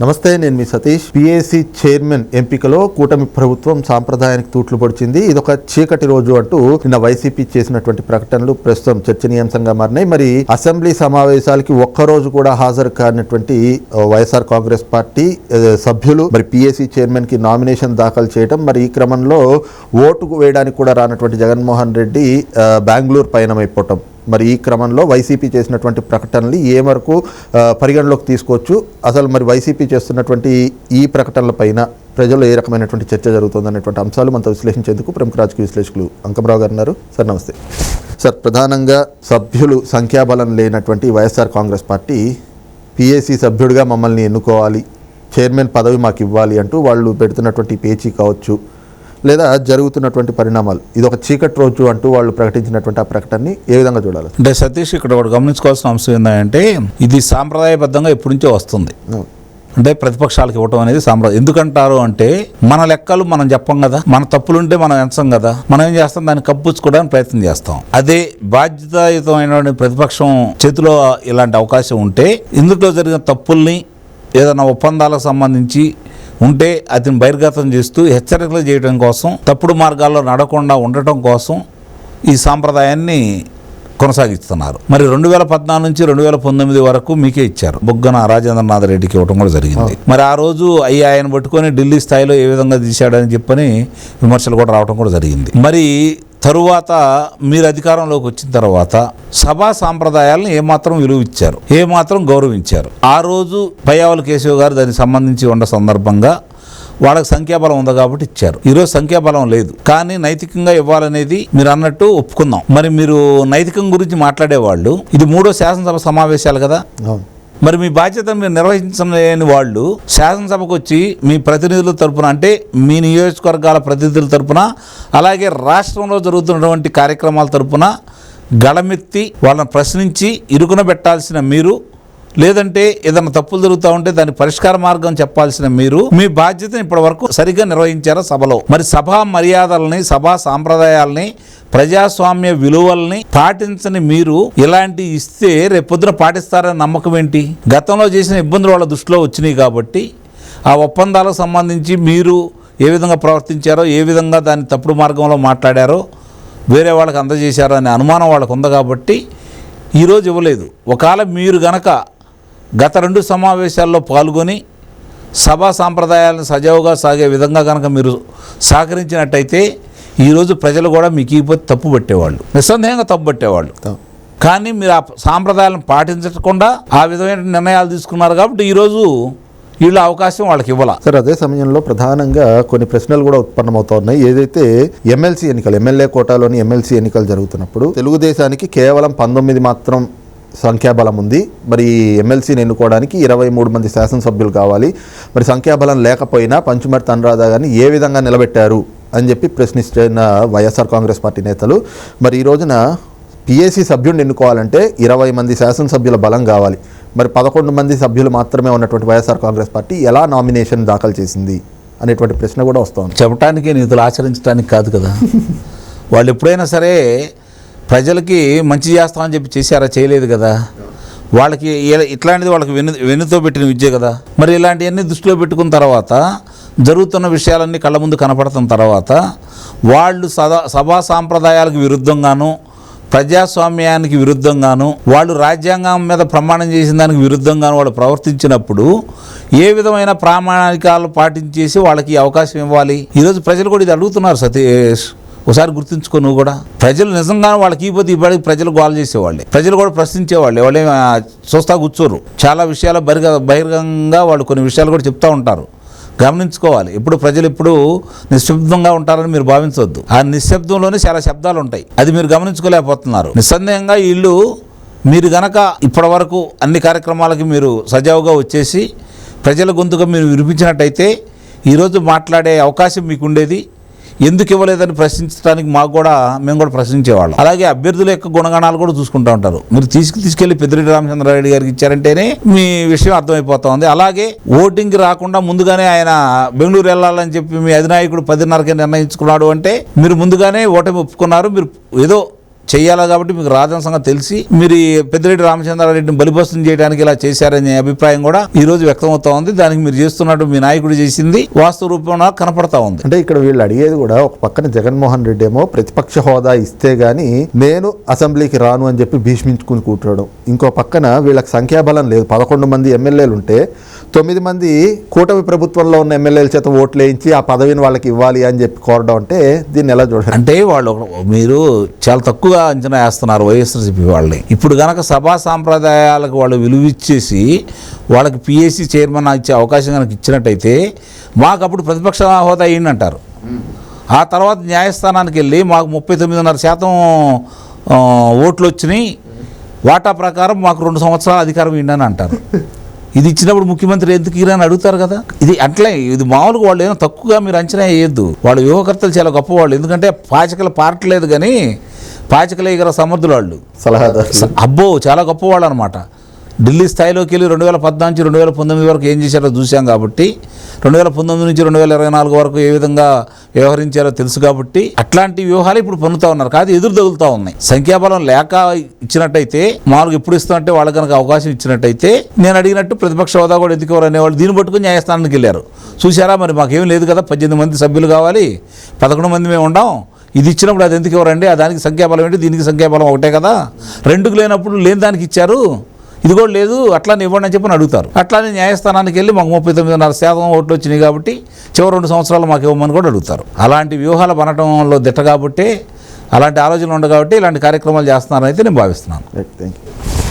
నమస్తే నేను మీ Satish. PAC chairman ఎంపికలో కూటమి ప్రభుత్వం సాంప్రదాయానికి తూట్లు పొడిచింది. ఇదొక చీకటి రోజు అంటూ నిన్న వైసీపీ చేసినటువంటి ప్రకటనలు ప్రస్తుతం చర్చనీయాంశంగా మారినాయి. మరి అసెంబ్లీ సమావేశాలకి ఒక్కరోజు కూడా హాజరు కానటువంటి వైఎస్ఆర్ కాంగ్రెస్ పార్టీ సభ్యులు మరి పిఏసీ చైర్మన్కి నామినేషన్ దాఖలు చేయడం మరి ఈ క్రమంలో ఓటుకు వేయడానికి కూడా రానటువంటి జగన్మోహన్ రెడ్డి బెంగళూరు పయనమైపోవటం. మరి ఈ క్రమంలో వైసీపీ చేసినటువంటి ప్రకటనలు ఏ వరకు పరిగణలోకి తీసుకోవచ్చు? అసలు మరి వైసీపీ చేస్తున్నటువంటి ఈ ప్రకటనల పైన ప్రజల్లో ఏ రకమైనటువంటి చర్చ జరుగుతుంది అనేటువంటి అంశాలు మనతో విశ్లేషించేందుకు ప్రముఖ రాజకీయ విశ్లేషకులు అంకమరావు గారు ఉన్నారు. సార్ నమస్తే. సార్ ప్రధానంగా సభ్యులు సంఖ్యాబలం లేనటువంటి వైఎస్ఆర్ కాంగ్రెస్ పార్టీ పిఏసీ సభ్యుడిగా మమ్మల్ని ఎన్నుకోవాలి చైర్మన్ పదవి మాకు ఇవ్వాలి అంటూ వాళ్ళు పెడుతున్నటువంటి పేచీ కావచ్చు లేదా జరుగుతున్నటువంటి పరిణామాలు. ఇది ఒక చీకటి రోజు అంటూ వాళ్ళు ప్రకటించినటువంటి ఆ ప్రకటనని ఏ విధంగా చూడాలి? అంటే సతీష్ ఇక్కడ ఒకటి గమనించుకోవాల్సిన అంశం ఏంటంటే ఇది సాంప్రదాయబద్ధంగా ఎప్పటి నుంచో వస్తుంది. అంటే ప్రతిపక్షాలకు ఇవ్వటం అనేది సాంప్రదాయం. ఎందుకంటారు అంటే మన లెక్కలు మనం చెప్పం కదా మన తప్పులుంటే మనం ఎంచం కదా మనం ఏం చేస్తాం? దాన్ని కప్పుచ్చుకోవడానికి ప్రయత్నం చేస్తాం. అదే బాధ్యతాయుతమైనటువంటి ప్రతిపక్షం చేతిలో ఇలాంటి అవకాశం ఉంటే ఇందులో జరిగిన తప్పుల్ని ఏదైనా ఒప్పందాలకు సంబంధించి ఉంటే అతని బహిర్గతం చేస్తూ హెచ్చరికలు చేయడం కోసం తప్పుడు మార్గాల్లో నడకుండా ఉండటం కోసం ఈ సాంప్రదాయాన్ని కొనసాగిస్తున్నారు. మరి రెండు వేల పద్నాలుగు నుంచి రెండు వేల పంతొమ్మిది వరకు మీకే ఇచ్చారు. బొగ్గన రాజేంద్రనాథ్ రెడ్డికి ఇవ్వడం కూడా జరిగింది. మరి ఆ రోజు అయ్యి ఆయన పట్టుకొని ఢిల్లీ స్థాయిలో ఏ విధంగా తీశాడని చెప్పని విమర్శలు కూడా రావడం కూడా జరిగింది. మరి తరువాత మీరు అధికారంలోకి వచ్చిన తర్వాత సభా సాంప్రదాయాలను ఏమాత్రం విలువ ఇచ్చారు ఏమాత్రం గౌరవించారు. ఆ రోజు పయ్యావల కేశవ్ గారు దానికి సంబంధించి ఉన్న సందర్భంగా వాళ్ళకి సంఖ్యాబలం ఉంది కాబట్టి ఇచ్చారు. ఈరోజు సంఖ్యాబలం లేదు. కానీ నైతికంగా ఇవ్వాలనేది మీరు అన్నట్టు ఒప్పుకుందాం మరి మీరు నైతికం గురించి మాట్లాడేవాళ్ళు ఇది మూడో శాసనసభ సమావేశాలు కదా? మరి మీ బాధ్యత మీరు నిర్వహించలేని వాళ్ళు శాసనసభకు వచ్చి మీ ప్రతినిధుల తరపున అంటే మీ నియోజకవర్గాల ప్రతినిధుల తరపున అలాగే రాష్ట్రంలో జరుగుతున్నటువంటి కార్యక్రమాల తరపున గళమెత్తి వాళ్ళని ప్రశ్నించి ఇరుకున పెట్టాల్సిన మీరు లేదంటే ఏదైనా తప్పులు జరుగుతూ ఉంటే దాని పరిష్కార మార్గం చెప్పాల్సిన మీరు మీ బాధ్యతను ఇప్పటి వరకు సరిగ్గా నిర్వహించారా సభలో. మరి సభా మర్యాదల్ని సభా సాంప్రదాయాల్ని ప్రజాస్వామ్య విలువల్ని పాటించని మీరు ఇలాంటి ఇస్తే రేపొద్దున పాటిస్తారనే నమ్మకం ఏంటి? గతంలో చేసిన ఇబ్బందులు వాళ్ళ దృష్టిలో వచ్చినాయి కాబట్టి ఆ ఒప్పందాలకు సంబంధించి మీరు ఏ విధంగా ప్రవర్తించారో ఏ విధంగా దాన్ని తప్పుడు మార్గంలో మాట్లాడారో వేరే వాళ్ళకి అందజేశారో అనే అనుమానం వాళ్ళకు ఉంది కాబట్టి ఈరోజు ఇవ్వలేదు. ఒకవేళ మీరు గనక గత రెండు సమావేశాల్లో పాల్గొని సభా సాంప్రదాయాలను సజావుగా సాగే విధంగా కనుక మీరు సహకరించినట్టయితే ఈరోజు ప్రజలు కూడా మీకు ఇకపోతే తప్పు పట్టేవాళ్ళు. నిస్సందేహంగా తప్పు పట్టేవాళ్ళు. కానీ మీరు ఆ సాంప్రదాయాలను పాటించకుండా ఆ విధమైన నిర్ణయాలు తీసుకున్నారు కాబట్టి ఈరోజు వీళ్ళ అవకాశం వాళ్ళకి ఇవ్వాల? సార్ అదే సమయంలో ప్రధానంగా కొన్ని ప్రశ్నలు కూడా ఉత్పన్నమవుతా ఉన్నాయి. ఏదైతే ఎమ్మెల్సీ ఎన్నికలు ఎమ్మెల్యే కోటాలోని ఎమ్మెల్సీ ఎన్నికలు జరుగుతున్నప్పుడు తెలుగుదేశానికి కేవలం పంతొమ్మిది మాత్రం సంఖ్యాబలం ఉంది. మరి ఎమ్మెల్సీని ఎన్నుకోవడానికి ఇరవై మూడు మంది శాసనసభ్యులు కావాలి. మరి సంఖ్యాబలం లేకపోయినా పంచుమర్తి అనురాధ గారిని ఏ విధంగా నిలబెట్టారు అని చెప్పి ప్రశ్నిస్తున్న వైఎస్ఆర్ కాంగ్రెస్ పార్టీ నేతలు మరి ఈ రోజున పిఏసీ సభ్యుడిని ఎన్నుకోవాలంటే ఇరవై మంది శాసనసభ్యుల బలం కావాలి. మరి పదకొండు మంది సభ్యులు మాత్రమే ఉన్నటువంటి వైఎస్ఆర్ కాంగ్రెస్ పార్టీ ఎలా నామినేషన్ దాఖలు చేసింది అనేటువంటి ప్రశ్న కూడా వస్తోంది. చెప్పటానికి నీతులు ఆచరించడానికి కాదు కదా. వాళ్ళు ఎప్పుడైనా సరే ప్రజలకి మంచి చేస్తామని చెప్పి చేశారా? చేయలేదు కదా. వాళ్ళకి ఇట్లాంటిది వాళ్ళకి వెను వెనుతో పెట్టిన విద్య కదా. మరి ఇలాంటివన్నీ దృష్టిలో పెట్టుకున్న తర్వాత జరుగుతున్న విషయాలన్నీ కళ్ళ ముందు కనపడుతున్న తర్వాత వాళ్ళు సదా సభా సాంప్రదాయాలకు విరుద్ధంగాను ప్రజాస్వామ్యానికి విరుద్ధంగాను వాళ్ళు రాజ్యాంగం మీద ప్రమాణం చేసిన దానికి విరుద్ధంగాను వాళ్ళు ప్రవర్తించినప్పుడు ఏ విధమైన ప్రామాణికాలు పాటించేసి వాళ్ళకి అవకాశం ఇవ్వాలి? ఈరోజు ప్రజలు కూడా ఇది అడుగుతున్నారు సతీష్. ఒకసారి గుర్తుంచుకో నువ్వు కూడా. ప్రజలు నిజంగా వాళ్ళకి ఈపోతే ఇప్పటికి ప్రజలు గోల చేసేవాళ్ళే. ప్రజలు కూడా ప్రశ్నించేవాళ్ళే. వాళ్ళే చూస్తా కూర్చోరు. చాలా విషయాలు బహిర్గ బహిరంగంగా వాళ్ళు కొన్ని విషయాలు కూడా చెప్తూ ఉంటారు. గమనించుకోవాలి. ఇప్పుడు ప్రజలు ఇప్పుడు నిశ్శబ్దంగా ఉంటారని మీరు భావించవద్దు. ఆ నిశ్శబ్దంలోనే చాలా శబ్దాలు ఉంటాయి. అది మీరు గమనించుకోలేకపోతున్నారు. నిస్సందేహంగా వీళ్ళు మీరు గనక ఇప్పటి వరకు అన్ని కార్యక్రమాలకి మీరు సజావుగా వచ్చేసి ప్రజల గొంతుగా మీరు వినిపించినట్టయితే ఈరోజు మాట్లాడే అవకాశం మీకు ఉండేది ఎందుకు ఇవ్వలేదని ప్రశ్నించడానికి మాకు కూడా మేము కూడా ప్రశ్నించేవాళ్ళం. అలాగే అభ్యర్థుల యొక్క గుణగణాలు కూడా చూసుకుంటూ ఉంటారు. మీరు తీసుకు తీసుకెళ్ళి పెద్దిరెడ్డి రామచంద్రారెడ్డి గారికి ఇచ్చారంటేనే మీ విషయం అర్థమైపోతుంది అలాగే ఓటింగ్కి రాకుండా ముందుగానే ఆయన బెంగళూరు వెళ్ళాలని చెప్పి మీ అధినాయకుడు పదిన్నరకే నిర్ణయించుకున్నాడు అంటే మీరు ముందుగానే ఓటమి ఒప్పుకున్నారు. మీరు ఏదో చేయాలా కాబట్టి మీకు రాజన సంగతి తెలిసి మీరు పెద్దిరెడ్డి రామచంద్రారెడ్డిని బలిపస్తం చేయడానికి ఇలా చేశారనే అభిప్రాయం కూడా ఈ రోజు వ్యక్తం అవుతా ఉంది. దానికి మీరు చేస్తున్నట్టు మీ నాయకుడు చేసింది వాస్తవ రూపంలో కనపడతా ఉంది. అంటే ఇక్కడ వీళ్ళు అడిగేది కూడా ఒక పక్కన జగన్మోహన్ రెడ్డి ఏమో ప్రతిపక్ష హోదా ఇస్తే గానీ నేను అసెంబ్లీకి రాను అని చెప్పి భీష్మించుకుని కూర్చోవడం ఇంకో పక్కన వీళ్ళకి సంఖ్యాబలం లేదు. పదకొండు మంది ఎమ్మెల్యేలు ఉంటే తొమ్మిది మంది కూటమి ప్రభుత్వంలో ఉన్న ఎమ్మెల్యేల చేత ఓట్లు వేయించి ఆ పదవిని వాళ్ళకి ఇవ్వాలి అని చెప్పి కోరడం అంటే దీన్ని ఎలా చూడాలి? అంటే వాళ్ళు మీరు చాలా తక్కువగా అంచనా వేస్తున్నారు వైఎస్ఆర్సీపీ వాళ్ళని. ఇప్పుడు కనుక సభా సాంప్రదాయాలకు వాళ్ళు విలువ ఇచ్చేసి వాళ్ళకి పిఎస్సి చైర్మన్ ఇచ్చే అవకాశం కనుక ఇచ్చినట్టయితే మాకు అప్పుడు ప్రతిపక్ష హోదా అయ్యిందంటారు ఆ తర్వాత న్యాయస్థానానికి వెళ్ళి మాకు ముప్పై తొమ్మిదిన్నర శాతం ఓట్లు వచ్చినాయి. వాటా ప్రకారం మాకు రెండు సంవత్సరాల అధికారం ఇవ్వండి అంటారు. ఇది ఇచ్చినప్పుడు ముఖ్యమంత్రి ఎందుకు ఇరా అని అడుగుతారు కదా? ఇది అట్లే ఇది మామూలుగా వాళ్ళు ఏమో తక్కువగా మీరు అంచనా వేయద్దు. వాళ్ళ వ్యూహకర్తలు చాలా గొప్పవాళ్ళు. ఎందుకంటే పాచికల పారట్లేదు కానీ పాచికలే గల సమర్థులు వాళ్ళు. అబ్బో చాలా గొప్పవాళ్ళు అనమాట ఢిల్లీ స్థాయిలోకి వెళ్ళి రెండు వేల పద్నాలుగు నుంచి రెండు వేల పంతొమ్మిది వరకు ఏం చేశారో చూశాం కాబట్టి రెండు వేల పంతొమ్మిది నుంచి రెండు వేల ఇరవై నాలుగు వరకు ఏ విధంగా వ్యవహరించారో తెలుసు కాబట్టి అట్లాంటి వ్యూహాలు ఇప్పుడు పొందుతా ఉన్నారు. కాదు ఎదురు తగులుతూ ఉన్నాయి. సంఖ్యాబలం లేక ఇచ్చినట్టయితే మామూలుగా ఎప్పుడు ఇస్తున్నట్టే వాళ్ళకి కనుక అవకాశం ఇచ్చినట్టయితే నేను అడిగినట్టు ప్రతిపక్ష హోదా కూడా ఎందుకు అనేవాళ్ళు దీన్ని పట్టుకుని న్యాయస్థానానికి వెళ్ళారు. చూసారా మరి మాకేం లేదు కదా పద్దెనిమిది మంది సభ్యులు కావాలి పదకొండు మంది మేము ఉండాం ఇది ఇచ్చినప్పుడు అది ఎందుకు ఇవ్వరండి? దానికి సంఖ్యాబలం ఏంటి? దీనికి సంఖ్యాబలం ఒకటే కదా. రెండుకు లేనప్పుడు లేని దానికి ఇచ్చారు. ఇది కూడా లేదు అట్లానే ఇవ్వండి అని చెప్పి అడుగుతారు. అట్లానే న్యాయస్థానానికి వెళ్ళి మాకు ముప్పై తొమ్మిదిన్నర శాతం ఓట్లు వచ్చినాయి కాబట్టి చివరి రెండు సంవత్సరాలు మాకు ఇవ్వమని కూడా అడుగుతారు. అలాంటి వ్యూహాలు పనటంలో దిట్ట కాబట్టి అలాంటి ఆలోచనలు ఉండవు కాబట్టి ఇలాంటి కార్యక్రమాలు చేస్తున్నారని అయితే నేను భావిస్తున్నాను. Thank you